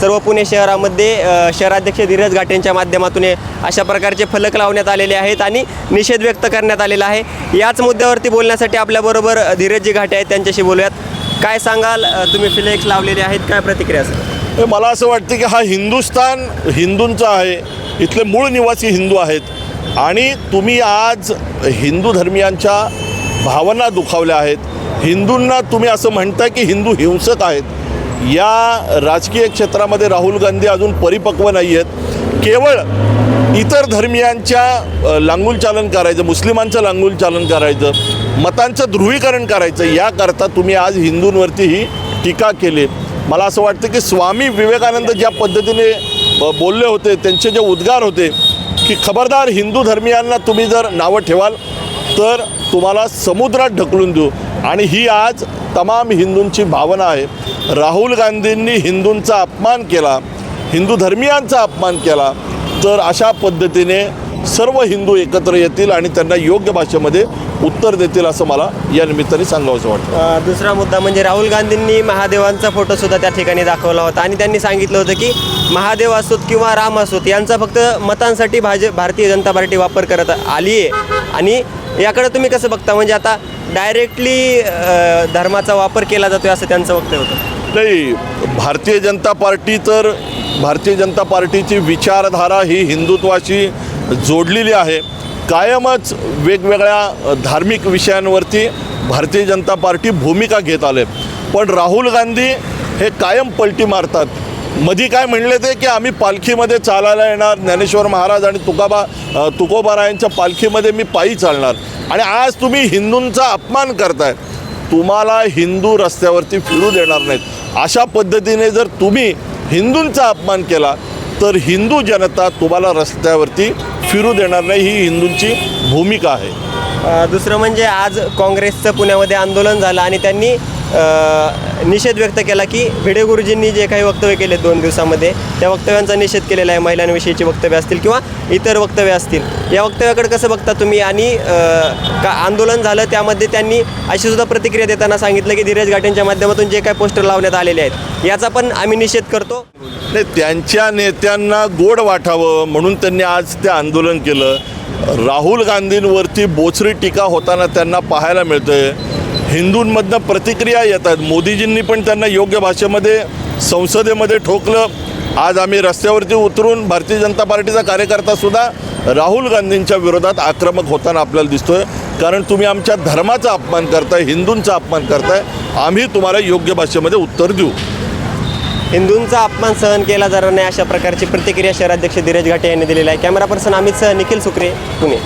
सर्व पुणे शहरामध्ये शहराध्यक्ष धीरज घाटेंच्या माध्यमातून अशा प्रकारचे फलक लावण्यात आलेले आहेत आणि निषेध व्यक्त करण्यात आलेला आहे. याच मुद्द्यावरती बोलण्यासाठी आपल्याबरोबर धीरजजी घाटे आहेत. त्यांच्याशी बोलूयात. काय सांगाल? तुम्ही फ्लेक्स लावलेले आहेत. काय प्रतिक्रिया असेल? मला असं वाटतं की हा हिंदुस्थान हिंदूंचा आहे. इथले मूळ निवासी हिंदू आहेत. आणि तुम्ही आज हिंदू धर्मियांच्या भावना दुखावल्या आहेत. हिंदूंना तुम्ही असं म्हणताय की हिंदू हिंसक आहेत. या राजकीय क्षेत्रामध्ये राहुल गांधी अजून परिपक्व नाही आहेत. केवळ इतर धर्मियांच्या लांगूल चालन करायचं मुस्लिमांचं लांगुलचालन करायचं मतांचं ध्रुवीकरण करायचं याकरता तुम्ही आज हिंदूंवरती ही टीका केली. मला असं वाटतं की स्वामी विवेकानंद ज्या पद्धतीने बोलले होते त्यांचे जे उद्गार होते की खबरदार हिंदू धर्मियांना तुम्ही जर नावं ठेवाल तर तुम्हाला समुद्रात ढकलून देऊ. आणि ही आज तमाम हिंदूंची भावना आहे. राहुल गांधींनी हिंदूंचा अपमान केला हिंदू धर्मियांचा अपमान केला तर अशा पद्धतीने सर्व हिंदू एकत्र येतील आणि त्यांना योग्य भाषेमध्ये उत्तर देतील असं मला या निमित्ताने सांगावंसं वाटतं. दुसरा मुद्दा म्हणजे राहुल गांधींनी महादेवांचा फोटोसुद्धा त्या ठिकाणी दाखवला होता आणि त्यांनी सांगितलं होतं की महादेव असोत किंवा राम असोत यांचा फक्त मतांसाठी भाज भारतीय जनता पार्टी वापर करत आली आहे आणि याकडे तुम्ही कसं बघता? म्हणजे आता डायरेक्टली धर्माचा वापर केला जातोय असं त्यांचं वक्तव्य होतं. नाही भारतीय जनता पार्टी तर भारतीय जनता पार्टीची विचारधारा ही हिंदुत्वाशी जोडलेली आहे. कायमच वेगवेगळ्या धार्मिक विषयांवरती भारतीय जनता पार्टी भूमिका घेत आले. पण राहुल गांधी हे कायम पलटी मारतात. मधी काय म्हणले ते की आम्ही पालखीमध्ये चालायला येणार ज्ञानेश्वर महाराज आणि तुकाबा तुकोबारायांच्या पालखीमध्ये मी पायी चालणार. आणि आज तुम्ही हिंदूंचा अपमान करताय. तुम्हाला हिंदू रस्त्यावरती फिरू देणार नाहीत. अशा पद्धतीने जर तुम्ही हिंदूंचा अपमान केला तर हिंदू जनता तुम्हाला रस्त्यावरती फिरू देणार नाही ही हिंदूंची भूमिका आहे. दुसरं म्हणजे आज काँग्रेसचं पुण्यामध्ये आंदोलन झालं आणि त्यांनी निषेध व्यक्त केला की भिडे गुरुजींनी जे काही वक्तव्य केले दोन दिवसामध्ये त्या वक्तव्यांचा निषेध केलेला आहे. महिलांविषयीची वक्तव्य असतील किंवा इतर वक्तव्य असतील. या वक्तव्याकडे कसं बघता तुम्ही? आणि का आंदोलन झालं त्यामध्ये त्यांनी अशी सुद्धा प्रतिक्रिया देताना सांगितलं की धीरज घाटेंच्या माध्यमातून जे काही पोस्टर लावण्यात आलेले आहेत याचा पण आम्ही निषेध करतो. नाही त्यांच्या नेत्यांना गोड वाटावं म्हणून त्यांनी आज ते आंदोलन केलं. राहुल गांधींवरती बोचरी टीका होताना त्यांना पाहायला मिळतंय. हिंदूंमधनं प्रतिक्रिया येतात. मोदीजींनी पण त्यांना योग्य भाषेमध्ये संसदेमध्ये ठोकलं. आज आम्ही रस्त्यावरती उतरून भारतीय जनता पार्टीचा कार्यकर्तासुद्धा राहुल गांधींच्या विरोधात आक्रमक होताना आपल्याला दिसतोय. कारण तुम्ही आमच्या धर्माचा अपमान करताय हिंदूंचा अपमान करताय. आम्ही तुम्हाला योग्य भाषेमध्ये उत्तर देऊ. हिंदूंचा अपमान सहन केला जाणार नाही अशा प्रकारची प्रतिक्रिया शहराध्यक्ष धीरज घाटे यांनी दिलेली आहे. कॅमेरा पर्सन अमित सह निखिल सुक्रे पुणे.